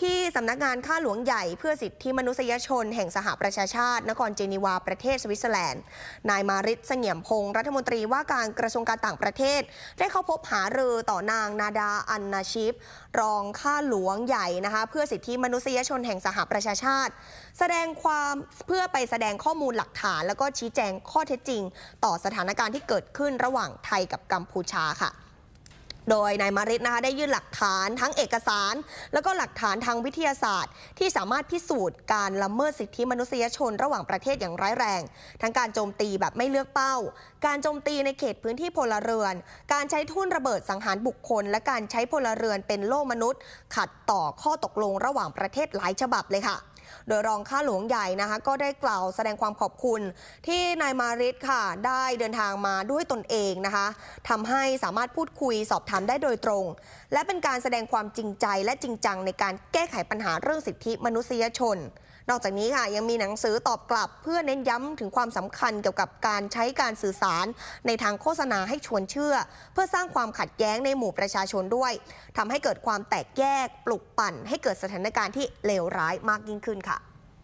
ที่สำนักงานข้าหลวงใหญ่เพื่อสิทธิมนุษยชน แห่งสหประชาชาติ นครเจนีวาประเทศสวิตเซอร์แลนด์ นายมาริศเสงี่ยมพงศ์รัฐมนตรีว่าการกระทรวงการต่างประเทศ ได้เข้าพบหารือต่อนางนาดาอันนาชิป รองข้าหลวงใหญ่นะคะเพื่อสิทธิมนุษยชนแห่งสหประชาชาติ แสดงความเพื่อไปแสดงข้อมูลหลักฐาน แล้วก็ชี้แจงข้อเท็จจริง ต่อสถานการณ์ที่เกิดขึ้นระหว่างไทยกับกัมพูชาค่ะ โดยนายมาริศนะคะได้ยื่นหลักฐานทั้งเอกสาร แล้วก็หลักฐานทางวิทยาศาสตร์ ที่สามารถพิสูจน์การละเมิดสิทธิมนุษยชนระหว่างประเทศอย่างร้ายแรง ทั้งการโจมตีแบบไม่เลือกเป้า การโจมตีในเขตพื้นที่พลเรือน การใช้ทุ่นระเบิดสังหารบุคคล และการใช้พลเรือนเป็นโล่มนุษย์ ขัดต่อข้อตกลงระหว่างประเทศหลายฉบับเลยค่ะ โดยรองข้าหลวงใหญ่นะคะ ก็ได้กล่าวแสดงความขอบคุณที่นายมาริสค่ะ ได้เดินทางมาด้วยตนเองนะคะทำให้สามารถพูดคุยสอบถามได้โดยตรง และเป็นการแสดงความจริงใจและจริงจังในการแก้ไขปัญหาเรื่องสิทธิมนุษยชน นอกจากนี้ค่ะยังมีหนังสือตอบกลับ เพื่อเน้นย้ำถึงความสำคัญเกี่ยวกับการใช้การสื่อสารในทางโฆษณาให้ชวนเชื่อ เพื่อสร้างความขัดแย้งในหมู่ประชาชนด้วยทำให้เกิดความแตกแยกปลุกปั่น ให้เกิดสถานการณ์ที่เลวร้ายมากยิ่งขึ้นค่ะ